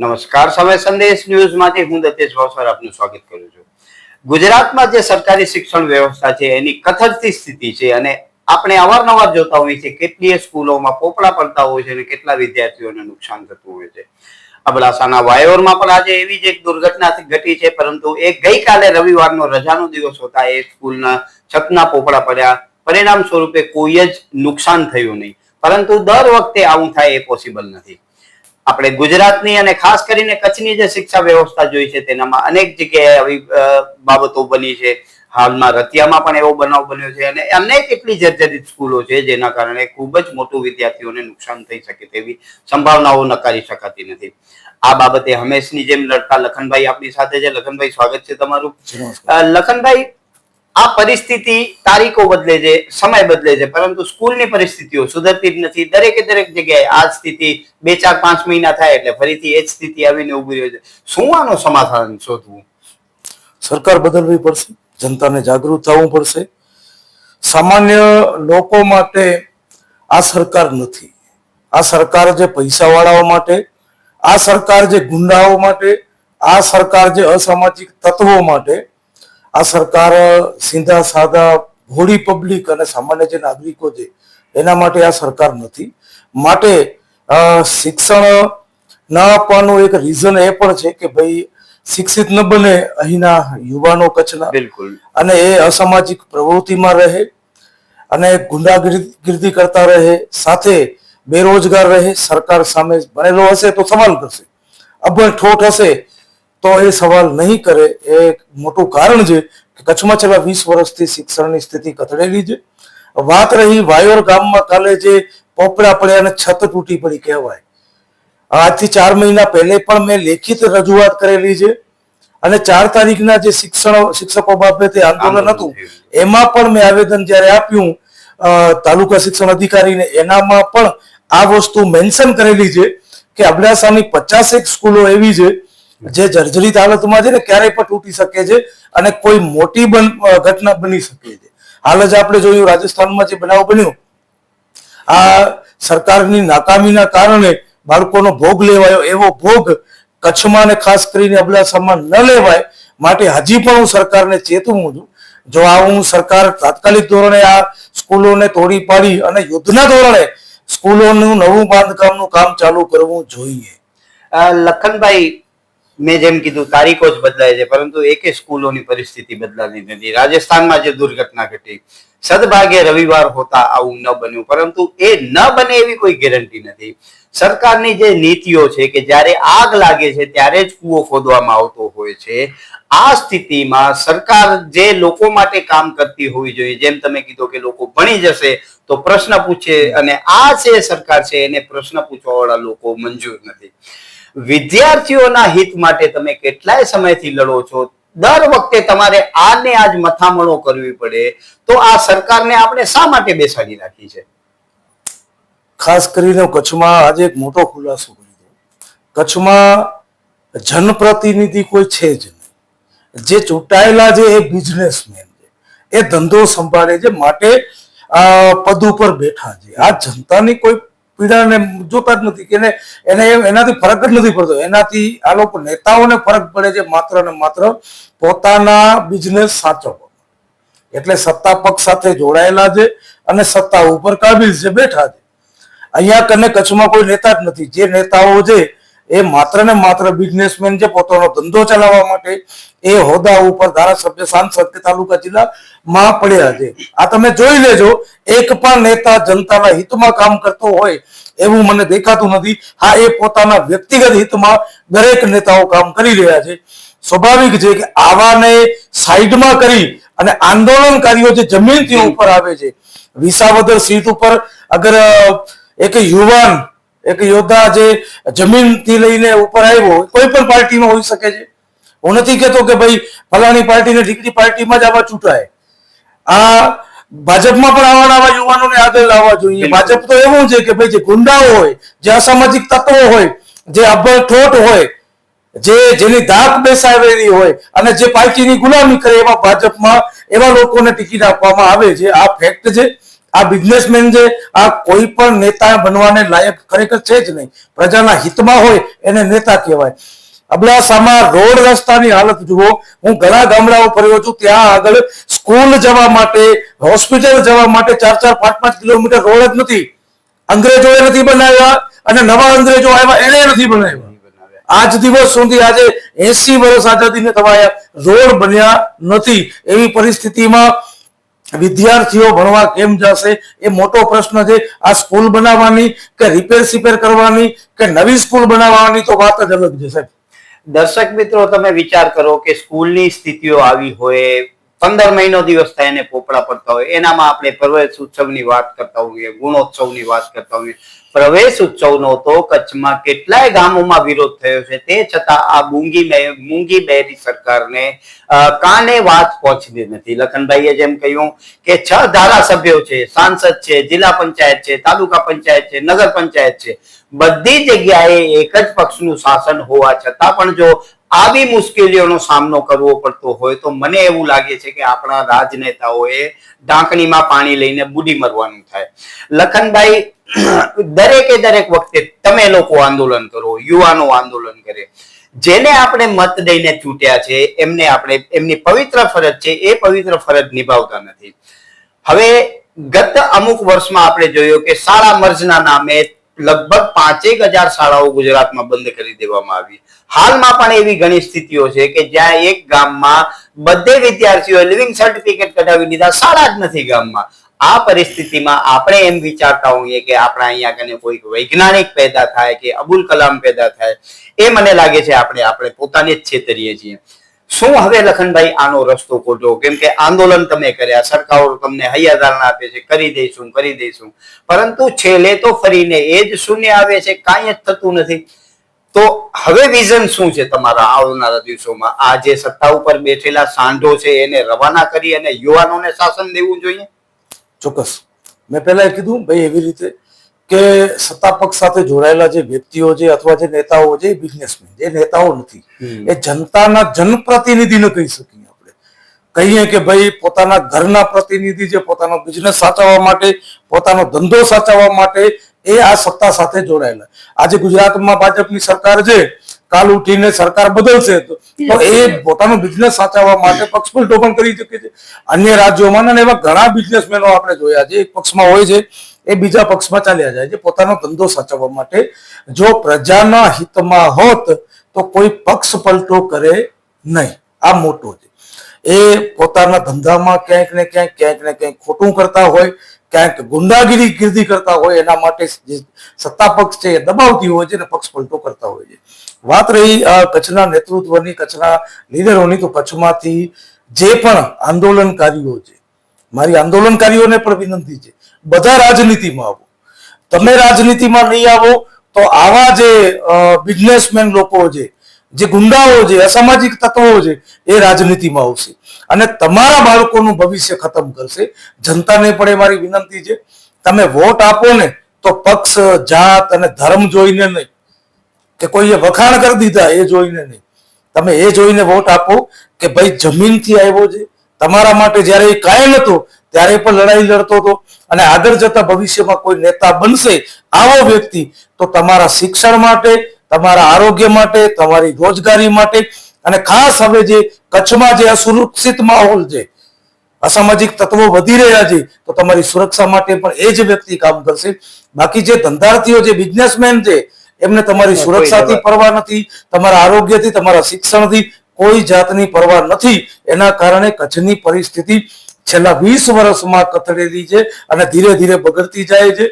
નમસ્કાર, સમય સંદેશ ન્યૂઝમાંથી હું દતેશ ભાવસર આપનું સ્વાગત કરું છું. ગુજરાતમાં જે સરકારી શિક્ષણ વ્યવસ્થા છે, એની કથળતી સ્થિતિ છે અને આપણે અવારનવાર જોતા હોઈએ છીએ કેટલીય સ્કૂલોમાં પોપડા પડતા હોય છે અને કેટલા વિદ્યાર્થીઓને નુકસાન થતું હોય છે. અબડાસાના વાયોરમાં પણ આજે એવી જ એક દુર્ઘટના ઘટી છે, પરંતુ એ ગઈકાલે રવિવારનો રજાનો દિવસ હોતા એ સ્કૂલના છતના પોપડા પડ્યા. પરિણામ સ્વરૂપે કોઈ જ નુકસાન થયું નહીં. પરંતુ દર વખતે આવું થાય એ પોસિબલ નથી. આપણે ગુજરાતની અને ખાસ કરીને કચ્છની જે શિક્ષા વ્યવસ્થા જોઈ છે તેનામાં અનેક જગ્યાએ આવી બાબતો બની છે. હાલમાં રતિયામાં પણ એવો બનાવ બન્યો છે અને અનેક એટલી જર્જરિત સ્કૂલો છે જેના કારણે ખૂબ જ મોટું વિદ્યાર્થીઓને નુકસાન થઈ શકે તેવી સંભાવનાઓ નકારી શકાતી નથી. આ બાબતે હંમેશની જેમ લડતા લખનભાઈ આપણી સાથે છે. લખનભાઈ સ્વાગત છે તમારું. લખનભાઈ આ પરિસ્થિતિ તારીખો બદલે છે, સમય બદલે છે, પરંતુ સ્કૂલની પરિસ્થિતિઓ સુધરતી જ નથી. દરેકે દરેક જગ્યાએ આ સ્થિતિ બે, ચાર, પાંચ મહિના થાય એટલે ફરીથી એ જ સ્થિતિ આવીને ઊભી રહે છે. શું આનું સમાધાન શોધવું? સરકાર બદલવી પડશે, જનતાને જાગૃત થવું પડશે. સામાન્ય લોકો માટે આ સરકાર નથી. આ સરકાર જે પૈસાવાળાઓ માટે, આ સરકાર જે ગુંડાઓ માટે, આ સરકાર જે અસામાજિક તત્વો માટે આ સરકાર સીધા સાદા ભોળી પબ્લિક અને સામાન્ય જે નાગરિકો છે એના માટે આ સરકાર નથી. માટે શિક્ષણ ન આપવાનું એક રીઝન એ પણ છે કે ભાઈ શિક્ષિત ન બને અહીંના યુવાનો કચ્છના. બિલકુલ. અને એ અસામાજિક પ્રવૃત્તિમાં રહે અને ગુંડાગીરી કરતા રહે સાથે બેરોજગાર રહે સરકાર સામે બનેલો હશે તો સવાલ કરશે. અભણ ઠોઠ હશે તો એ સવાલ નહીં કરે એ મોટું કારણ છે કે કચ્છમાં છેલ્લા વીસ વર્ષથી શિક્ષણની સ્થિતિ કથળેલી છે. વાત રહી વાયોર ગામમાં કાલે જે પોપડા પડ્યા અને છત તૂટી પડી કહેવાય. આજથી ચાર મહિના પહેલે પણ મેં લેખિત રજૂઆત કરેલી છે અને ચાર તારીખના જે શિક્ષણ શિક્ષકો બાબતે આંદોલન હતું એમાં પણ મેં આવેદન જ્યારે આપ્યું તાલુકા શિક્ષણ અધિકારીને એનામાં પણ આ વસ્તુ મેન્શન કરેલી છે કે અબડાસાની પચાસેક સ્કૂલો એવી છે જે જર્જરિત હાલતમાં છે ને ક્યારેય પણ તૂટી શકે છે અને કોઈ મોટી ઘટના બની શકે છે. હાલ જ આપણે જોયું રાજસ્થાનમાં જે બનાવ બન્યો, આ સરકારની નાકામીના કારણે બાળકોનો ભોગ લેવાયો એવો ભોગ કચ્છમાં ને ખાસ કરીને અબડાસામાં ન લેવાય માટે હજી પણ હું સરકારને ચેતવું છું. જો આ હું સરકાર તાત્કાલિક ધોરણે આ સ્કૂલોને તોડી પાડી અને યુદ્ધના ધોરણે સ્કૂલોનું નવું બાંધકામનું કામ ચાલુ કરવું જોઈએ. લખનભાઈ મેં જેમ કીધું, તારીખો જ બદલાય છે, પરંતુ એકે સ્કૂલોની પરિસ્થિતિ બદલાતી નથી. રાજસ્થાનમાં જે દુર્ઘટના ઘટી, સદભાગ્યે રવિવાર હોતા આવું ન બન્યું, પરંતુ એ ન બને એવી કોઈ ગેરંટી નથી. સરકારની જે નીતિઓ છે કે જ્યારે આગ લાગે છે, ત્યારે જ કૂવો ખોદવામાં આવતો હોય છે. આ સ્થિતિમાં સરકાર જે લોકો માટે કામ કરતી હોવી જોઈએ, જેમ તમે કીધું કે લોકો ભણી જશે, તો પ્રશ્ન પૂછે અને આ જે સરકાર છે, એને પ્રશ્ન પૂછવાવાળા લોકો મંજૂર નથી. વિદ્યાર્થીઓના હિત માટે તમે કેટલાય સમયથી લડો છો? દર વખતે તમારે આને આજ મથામણો કરવી પડે. તો આ સરકારને આપણે શા માટે બેસાડી રાખી છે? ખાસ કરીને કચ્છમાં આજે એક મોટો ખુલાસો કરી કચ્છમાં જનપ્રતિનિધિ કોઈ છે જ નહીં. જે ચૂંટાયેલા છે એ બિઝનેસમેન છે. એ ધંધો સંભાળે છે, માટે પદ ઉપર બેઠા છે. આ જનતાની કોઈ પીડાને જોતા જ નથી કે એને એનાથી ફરક જ નથી પડતો. એનાથી આ લોકો નેતાઓને ફરક પડે છે માત્ર ને માત્ર પોતાના બિઝનેસ સાચવવા એટલે સત્તા પક્ષ સાથે જોડાયેલા છે અને સત્તા ઉપર કાબિલ છે, બેઠા છે. અહીંયા કને કચ્છમાં કોઈ નેતા જ નથી. જે નેતાઓ છે એ માત્ર ને માત્ર બિઝનેસમેન છે પોતાનો ધંધો ચલાવવા માટે એ હોદ્દા ઉપર ધારાસભ્ય સાંસદ કે તાલુકા જિલ્લામાં પડ્યા છે. આ તમે જોઈ લેજો એક પણ નેતા જનતાના હિતમાં કામ કરતો હોય એવું મને દેખાતું નથી. હા એ પોતાના વ્યક્તિગત હિતમાં દરેક નેતાઓ કામ કરી રહ્યા છે. સ્વાભાવિક છે કે આવાને સાઈડમાં કરી અને આંદોલનકારીઓ જે જમીનથી ઉપર આવે છે. વિસાવદર સીટ ઉપર અગર એક યુવાન એક યોદ્ધા જે જમીનથી લઈને ઉપર આવ્યો કોઈ પણ પાર્ટીનો હોઈ શકે છે. હું નથી કહેતો કે ભાઈ ફલાણી પાર્ટીને ઢીકડી પાર્ટીમાં જ આવા ચૂંટાય. આ ભાજપમાં પણ આવા આવા યુવાનોને આગળ લાવવા જોઈએ. ભાજપ તો એવું છે કે ભાઈ જે ગુંડાઓ હોય જે અસામાજિક તત્વો હોય જે અભણ ઠોઠ હોય જે જેની ધાક બેસાવેલી હોય અને જે પાર્ટીની ગુલામી કરે એવા ભાજપમાં એવા લોકોને ટિકિટ આપવામાં આવે છે. આ ફેક્ટ છે. આ બિઝનેસમેન જે આ કોઈ પણ નેતા બનવાને લાયક ખરેખર છે જ નહીં. પ્રજાના હિતમાં હોય એને નેતા કહેવાય. અબડાસામાં રોડ રસ્તાની હાલત જુઓ. હું ઘણા ગામડાઓ ફર્યો છું. ત્યાં આગળ સ્કૂલ જવા માટે, હોસ્પિટલ જવા માટે ચાર ચાર પાંચ પાંચ કિલોમીટર રોડ જ નથી. અંગ્રેજોએ નથી બનાવ્યા અને નવા અંગ્રેજો આવ્યા, એને નથી બનાવ્યા. આજ દિવસ સુધી આજે એસી વર્ષ આઝાદીને થવાયા. રોડ બન્યા નથી. એવી પરિસ્થિતિમાં વિદ્યાર્થીઓ ભણવા કેમ જશે એ મોટો પ્રશ્ન છે. આ સ્કૂલ બનાવવાની કે રિપેર સિપેર કરવાની કે નવી સ્કૂલ બનાવવાની તો વાત જ અલગ છે સાહેબ. દર્શક મિત્રો, તમે વિચાર કરો કે સ્કૂલની સ્થિતિઓ આવી હોય, પંદર મહિનો દિવસ થાય એને પોપડા પડતા હોય, એનામાં આપણે પ્રવેશ ઉત્સવની વાત કરતા હોઈએ, ગુણોત્સવની વાત કરતા હોઈએ પ્રવેશ ઉત્સવનો તો કચ્છમાં કેટલાય ગામોમાં વિરોધ થયો છે. તે છતાં આ મૂંગી મૂંગી બહેરી સરકારને કાને વાત પહોંચતી નથી. લખનભાઈએ જેમ કહ્યું કે છ ધારાસભ્યો છે, સાંસદ છે, જિલ્લા પંચાયત છે, તાલુકા પંચાયત છે, નગર પંચાયત છે. બધી જગ્યાએ એક જ પક્ષનું શાસન હોવા છતાં પણ જો આવી મુશ્કેલીઓનો સામનો કરવો પડતો હોય તો મને એવું લાગે છે કે આપણા રાજનેતાઓએ ઢાંકણીમાં પાણી લઈને બુડી મરવાનું થાય. લખનભાઈ દરેકે દરેક વખતે તમે લોકો આંદોલન કરો, યુવાનો આંદોલન કરે. જેને આપણે મત દઈને ચૂંટ્યા છે, એમને આપણે, એમની પવિત્ર ફરજ છે, એ પવિત્ર ફરજ નિભાવતા નથી. હવે ગત અમુક વર્ષમાં આપણે જોયું કે શાળા મર્જના નામે લગભગ પાંચેક હજાર શાળાઓ ગુજરાતમાં બંધ કરી દેવામાં આવી. હાલમાં પણ એવી ઘણી સ્થિતિઓ છે કે જ્યાં એક ગામમાં બધે વિદ્યાર્થીઓએ લિવિંગ સર્ટિફિકેટ કઢાવી લીધા શાળા જ નથી ગામમાં. આ પરિસ્થિતિમાં આપણે એમ વિચારતા હોઈએ કે આપણા અહીંયા કને કોઈક વૈજ્ઞાનિક પેદા થાય કે અબુલ કલામ પેદા થાય, એ મને લાગે છે આપણે આપણે પોતાને જ છેતરીએ છીએ. શું હવે લખનભાઈ આનો રસ્તો ખોટો? કેમ કે આંદોલન તમે કર્યા, સરકારો તમને હૈયાધારણા આપે છે, કરી દઈશું કરી દઈશું. પરંતુ છેલ્લે તો ફરીને એ જ શૂન્ય આવે છે, કાંઈ જ થતું નથી. તો હવે વિઝન શું છે તમારા આવનારા દિવસોમાં? આ જે સત્તા ઉપર બેઠેલા સાંઢો છે, એને રવાના કરી અને યુવાનોને શાસન દેવું જોઈએ? ચોક્કસ. મેં પહેલા કીધું ભાઈ એવી રીતે કે સત્તા પક્ષ સાથે જોડાયેલા જે વ્યક્તિઓ છે અથવા જે નેતાઓ છે એ બિઝનેસમેન જે નેતાઓ નથી. એ જનતાના જનપ્રતિનિધિ ન કહી શકીએ આપણે. કહીએ કે ભાઈ પોતાના ઘરના પ્રતિનિધિ જે પોતાનો બિઝનેસ સાચવવા માટે પોતાનો ધંધો સાચવવા માટે એ આ સત્તા સાથે જોડાયેલા. આજે ગુજરાતમાં ભાજપની સરકાર છે કાલ ઉઠીને સરકાર બદલશે તો એ પોતાનો બિઝનેસ સાચવવા માટે પક્ષ પલટો કરી શકે છે. અન્ય રાજ્યોમાં અને એવા ઘણા બિઝનેસમેનો આપણે જોયા છે. એક પક્ષમાં હોય છે એ બીજા પક્ષમાં ચાલ્યા જાય છે. પોતાનો ધંધો સાચવવા માટે જો પ્રજાના હિતમાં હોત તો કોઈ પક્ષ પલટો કરે નહીં. આ મોટો છે. એ પોતાના ધંધામાં ક્યાંક ને ક્યાંક ક્યાંક ને ક્યાંક ખોટું કરતા હોય ક્યાંક ગુંડાગીરી ગીર્દી કરતા હોય એના માટે જે સત્તા પક્ષ છે એ દબાવતી હોય છે અને પક્ષ પલટો કરતા હોય છે. વાત રહી કચ્છના નેતૃત્વની, કચ્છના લીડરોની, તો કચ્છમાંથી જે પણ આંદોલનકારીઓ છે, મારી આંદોલનકારીઓને પણ વિનંતી છે, બધા રાજનીતિમાં આવો. તમે રાજનીતિમાં નહીં આવો તો આવા જે બિઝનેસમેન લોકો છે જે ગુંડાઓ છે અસામાજિક તત્વો છે એ રાજનીતિમાં આવશે. અને તમારા બાળકોનું ભવિષ્ય ખતમ કરશે. જનતાને પણ એ મારી વિનંતી છે. તમે વોટ આપો ને તો પક્ષ, જાત અને ધર્મ જોઈને નહીં. કે કોઈએ વખાણ કરી દીધા એ જોઈને નહીં. તમે એ જોઈને વોટ આપો કે ભાઈ જમીનથી આવ્યો છે. તમારા માટે જ્યારે એ કાયમ હતો, ત્યારે પણ લડાઈ લડતો હતો. અને આગળ જતા ભવિષ્યમાં કોઈ નેતા બનશે આવો વ્યક્તિ, તો તમારા શિક્ષણ માટે, તમારા આરોગ્ય માટે, તમારી રોજગારી માટે અને ખાસ હવે જે કચ્છમાં જે અસુરક્ષિત માહોલ છે અસામાજિક તત્વો વધી રહ્યા છે તો તમારી સુરક્ષા માટે પણ એ જ વ્યક્તિ કામ કરશે. બાકી જે ધંધાર્થીઓ જે બિઝનેસમેન છે એમને તમારી સુરક્ષાથી પરવા નથી તમારા આરોગ્યથી તમારા શિક્ષણથી કોઈ જાતની પરવા નથી. એના કારણે કચ્છની પરિસ્થિતિ છેલ્લા વીસ વર્ષમાં કથળેલી છે અને ધીરે ધીરે બગડતી જાય છે.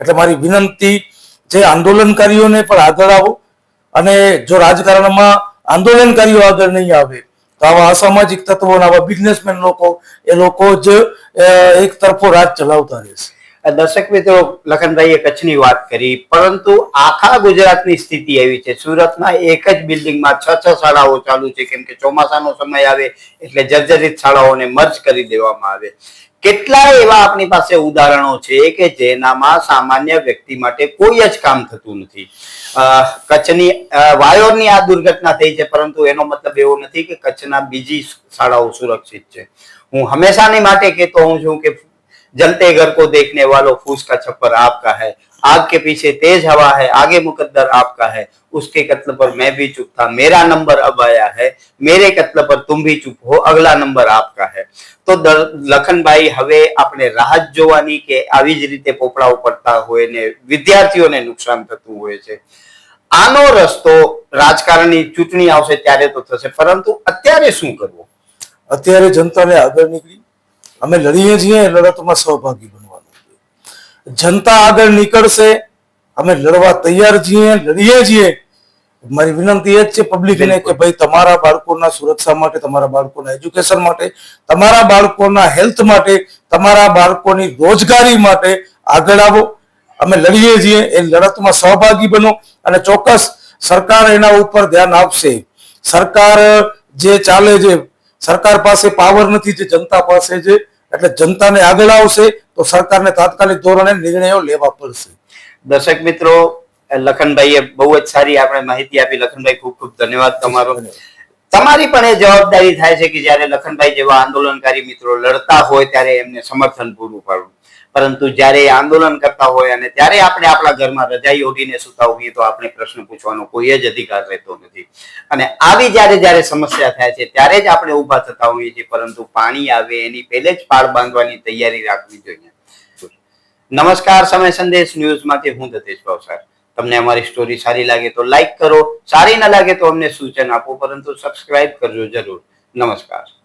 એટલે મારી વિનંતી જે આંદોલનકારીઓને પણ આગળ આવો અને જો રાજકારણમાં આંદોલનકારીઓ આગળ નહીં આવે. તો આવા અસામાજિક તત્વો આવા બિઝનેસમેન લોકો, એ લોકો જ એક તરફો રાજ ચલાવતા રહેશે. દર્શક મિત્રો, લખનભાઈએ કચ્છની વાત કરી, પરંતુ આખા ગુજરાતની સ્થિતિ એવી છે. સુરતમાં એક જ બિલ્ડિંગમાં છ છ શાળાઓ ચાલુ છે. કેમ કે ચોમાસાનો સમય આવે એટલે જર્જરિત શાળાઓને મર્જ કરી દેવામાં આવે. કેટલાય એવા આપની પાસે ઉદાહરણો છે કે જેનામાં સામાન્ય વ્યક્તિ માટે કોઈ જ કામ થતું નથી. કચ્છની વાયોરની આ દુર્ઘટના થઈ છે, પરંતુ એનો મતલબ એવો નથી કે કચ્છના બીજી શાળાઓ સુરક્ષિત છે. હું હંમેશાની માટે કહેતો હું છું કે જલતે ઘર કો દેખને વાલો ફૂસ કા છપ્પર આપકા હૈ आग के पीछे तेज हवा है आगे मुकद्दर आपका है उसके कत्ल पर मैं भी चुप था मेरा नंबर अब आया है मेरे कत्ल पर तुम भी चुप हो अगला नंबर आपका है તો દ- લખનભાઈ હવે આપણે રાહત જોવાની કે આવી જ રીતે પોપડાઓ પડતા હોય ને વિદ્યાર્થીઓને નુકસાન થતું હોય છે આનો રસ્તો રાજકારણની ચૂંટણી આવશે ત્યારે તો થશે પરંતુ અત્યારે શું કરવું અત્યારે જનતાને આગળ નીકળી અમે લડીએ છીએ એ લડતમાં સહભાગી બનવાનું છે જનતા આગળ નીકળશે. અમે લડવા તૈયાર છીએ લડીએ છીએ. મારી વિનંતી એ જ છે પબ્લિકને કે ભાઈ તમારા બાળકોના સુરક્ષા માટે તમારા બાળકોના એજ્યુકેશન માટે તમારા બાળકોના હેલ્થ માટે તમારા બાળકોની રોજગારી માટે આગળ આવો. અમે લડીએ છીએ. એ લડતમાં સહભાગી બનો અને ચોક્કસ સરકાર એના ઉપર ધ્યાન આપશે. સરકાર જે ચાલે છે સરકાર પાસે પાવર નથી જે જનતા પાસે છે એટલે જનતાને આગળ આવશે તો સરકારને તાત્કાલિક ધોરણે નિર્ણયો લેવા પડશે. દર્શક મિત્રો લખનભાઈએ બહુ જ સારી આપણે માહિતી આપી. લખનભાઈ ખૂબ ખૂબ ધન્યવાદ તમારો. તમારી પણ એ જવાબદારી થાય છે કે જ્યારે લખનભાઈ જેવા આંદોલનકારી મિત્રો લડતા હોય ત્યારે એમને સમર્થન પૂરું પાડવું. પરંતુ જ્યારે આંદોલન કરતા હોય અને ત્યારે આપણે આપણા ઘરમાં રજાઈ ઓઢીને સુતા હોઈએ તો આપણે પ્રશ્ન પૂછવાનો કોઈ જ અધિકાર રહેતો નથી. અને આવી જ્યારે જ્યારે સમસ્યા થાય છે, ત્યારે જ આપણે ઊભા થતા હોઈએ છીએ, પરંતુ પાણી આવે એની પહેલે જ પાળ બાંધવાની તૈયારી રાખવી જોઈએ. નમસ્કાર, સમય સંદેશ ન્યૂઝમાંથી હું દતેશ ભાવસાર. તમને અમારી સ્ટોરી સારી લાગે તો લાઈક કરો, સારી ના લાગે તો અમને સૂચન આપો, પરંતુ સબસ્ક્રાઇબ કરજો જરૂર. નમસ્કાર.